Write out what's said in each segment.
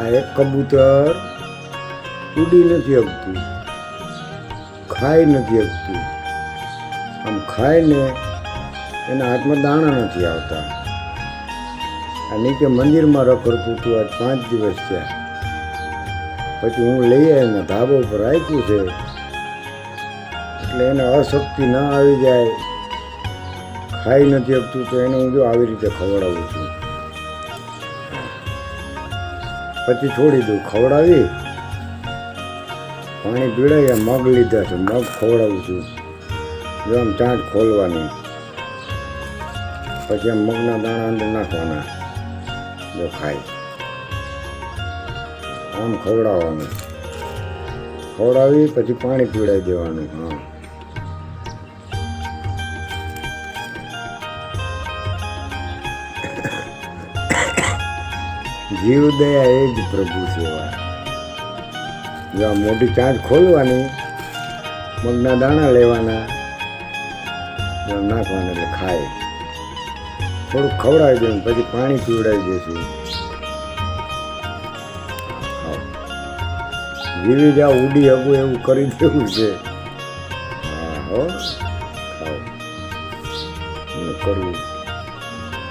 આ એક કબૂતર. ઉડી નથી શકતું ખાઈ નથી શકતું આમ ખાઈને એના હાથમાં દાણા નથી આવતા. આ નીચે મંદિરમાં રખડતું હતું આજ પાંચ દિવસ થયા. પછી હું લઈ આવીને ધાબો ઉપર રાખ્યું છે. એટલે એને અશક્તિ ન આવી જાય. ખાઈ નથી આપતું તો એને હું જો આવી રીતે ખવડાવું છું. પછી છોડી દઉં ખવડાવી. પાણી પીડાય મગ લીધા છે. મગ ખવડાવું છું. જો આમ ચાંચ ખોલવાની. પછી આમ મગના દાણા અંદર નાખવાના. જો ખાય. આમ ખવડાવવાનું. ખવડાવી, પછી પાણી પીવડાવી દેવાનું. હા. જીવ દયા એ જ પ્રભુ સેવા. જો આ મોટી ચાંચ ખોલવાની, મગના દાણા લેવાના નાખવાના એટલે ખાય. થોડુંક ખવડાવી દઉં પછી પાણી પીવડાવી દઈશું. જીવી જા ઉડી હગું એવું કરી દેવું છે. હો કરવું.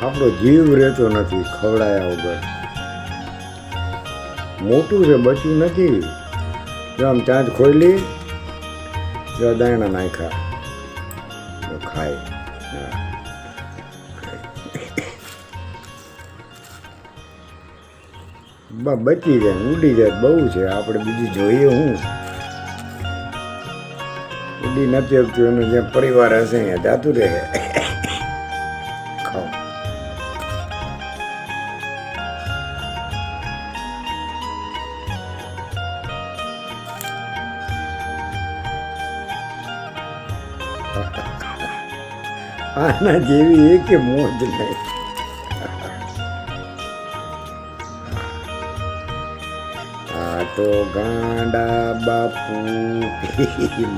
આપણો જીવ રહેતો નથી ખવડાયા વગર. મોટું છે, બચ્યું નથી. આમ ચાંચ ખોલી જો દાણા નાખ્યા. ખાય. બા બ- બચી જાય, ઉડી જાય, બહુ છે. આપણે બીજું જોઈએ હું. ઉડી નથી આપતું એનું જે પરિવાર હશે અહીંયા જાતું રહે. આના જેવી એક મોજ નહીં. આ તો ગાંડા બાપુ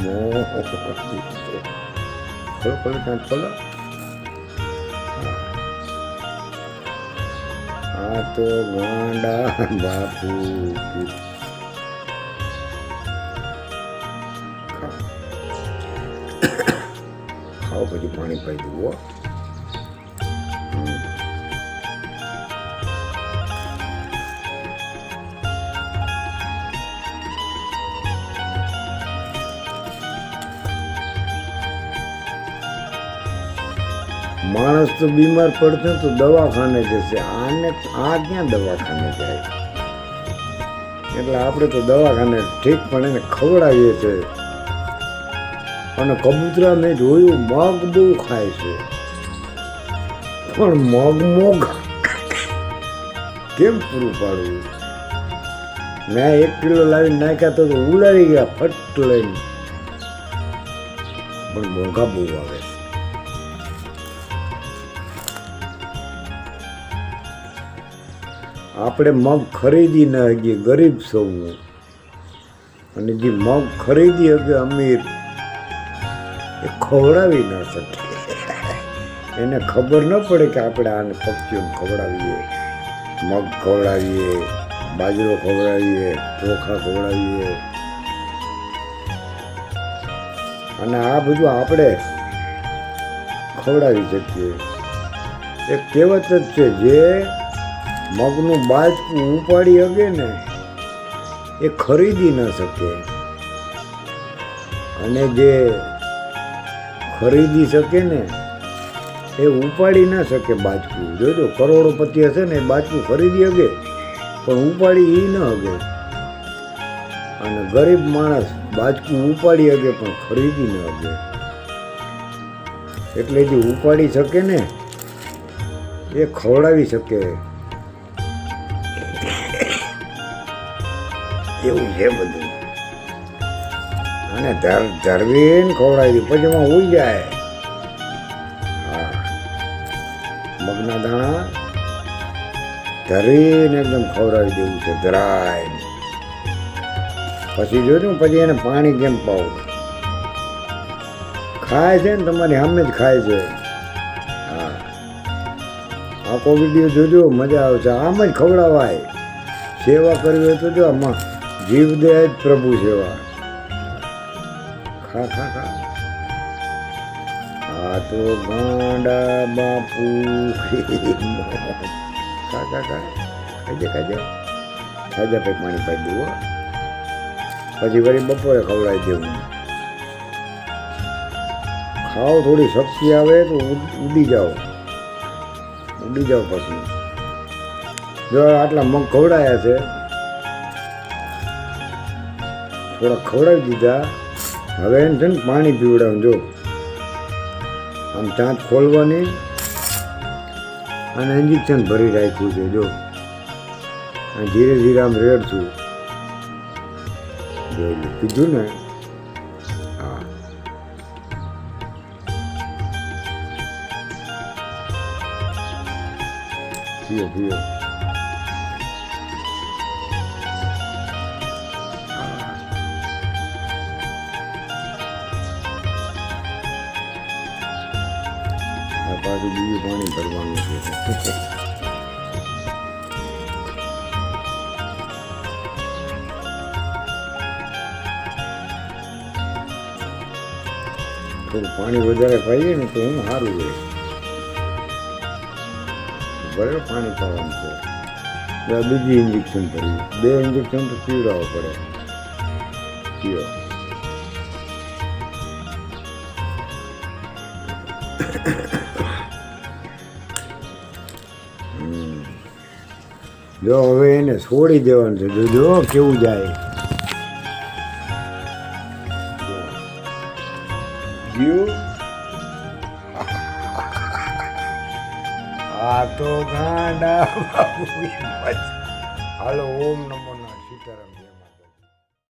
મોજ ખોલો ખોલો ખોલો. આ તો ગાંડા બાપુ ખાઓ, પછી પાણી પાઈ દઉં માણસ તો બીમાર પડશે તો દવાખાને જશે. આને આ ક્યાં દવાખાને જાય? એટલે આપણે તો દવાખાને ઠીક પણ એને ખવડાવીએ છે અને કબૂતરા મેં જોયું, મગ બહુ ખાય છે. પણ મગ મોગ કેમ પૂરું પાડવું? મેં એક કિલો લાવીને નાખ્યા તો ઉલાડી ગયા, ફટ લઈને. પણ મોંઘા બહુ આવે આપણે મગ ખરીદી ના હગીએ ગરીબ સૌ. અને જે મગ ખરીદી હગે અમીર ખવડાવી ન શકીએ. એને ખબર ન પડે કે આપણે આને પક્ષીઓને ખવડાવીએ. મગ ખવડાવીએ, બાજરો ખવડાવીએ ચોખા ખવડાવીએ. અને આ બધું આપણે ખવડાવી શકીએ. એક કહેવત જ છે જે મગનું બાજકું ઉપાડી શકે ને, એ ખરીદી ન શકે. અને જે ખરીદી શકે ને, એ ઉપાડી ના શકે બાજકું. જોજો કરોડોપતિ હશે ને, એ બાજકું ખરીદી શકે પણ ઉપાડી એ ન હગે. અને ગરીબ માણસ બાજકું ઉપાડી શકે પણ ખરીદી ન હગે. એટલે જે ઉપાડી શકે ને, એ ખવડાવી શકે. એવું છે બધું. અને ધર, ધરવીને ખવડાવી પછી એમાં ઉઈ જાય. હા. મગના દાણા. ધરીને એકદમ ખવડાવી દેવું છે. ધરાય. પછી જોયું પછી એને પાણી કેમ પાવું? ખાય છે ને, તમારી સામે જ ખાય છે. હા. આખો વીડિયો જોજો, મજા આવશે. આમ જ ખવડાવાય. સેવા કરવી હોય તો જો, આમાં જીવ દે જ પ્રભુ સેવા. આ તો ગાંડા બાપુ. ખાજે ખાજે ખાજા પેક પાણી પાઈ દઉં પછી વળી બપોરે ખવડાવી દેવું ખાઓ થોડી શક્તિ આવે તો ઉડી જાઓ. ઉડી જાઓ પછી. જો આટલા મગ ખવડાયા છે. થોડા ખવડાવી દીધા. હવે એને છે ને પાણી પીવડાવું, જો. આમ ચાંચ ખોલવાની અને ઇન્જેક્શન ભરી રાખ્યું છે, જો. અને ધીરે ધીરે આમ રેડશું. જોઈ કીધું ને? હા. પીઓ પીઓ. પાછું બીજું પાણી ભરવાનું છે. પાણી વધારે પાઈએ ને તો હું સારું રહે. બરાબર પાણી પાવાનું છે. બીજી ઇન્જેક્શન ભરી બે ઇન્જેક્શન તો પીવડાવો પડે. પીવો. હમ. જો હવે એને છોડી દેવાનું છે. જો કેવું જાય. આ તો ગાંડા હાલો ઓમ નમો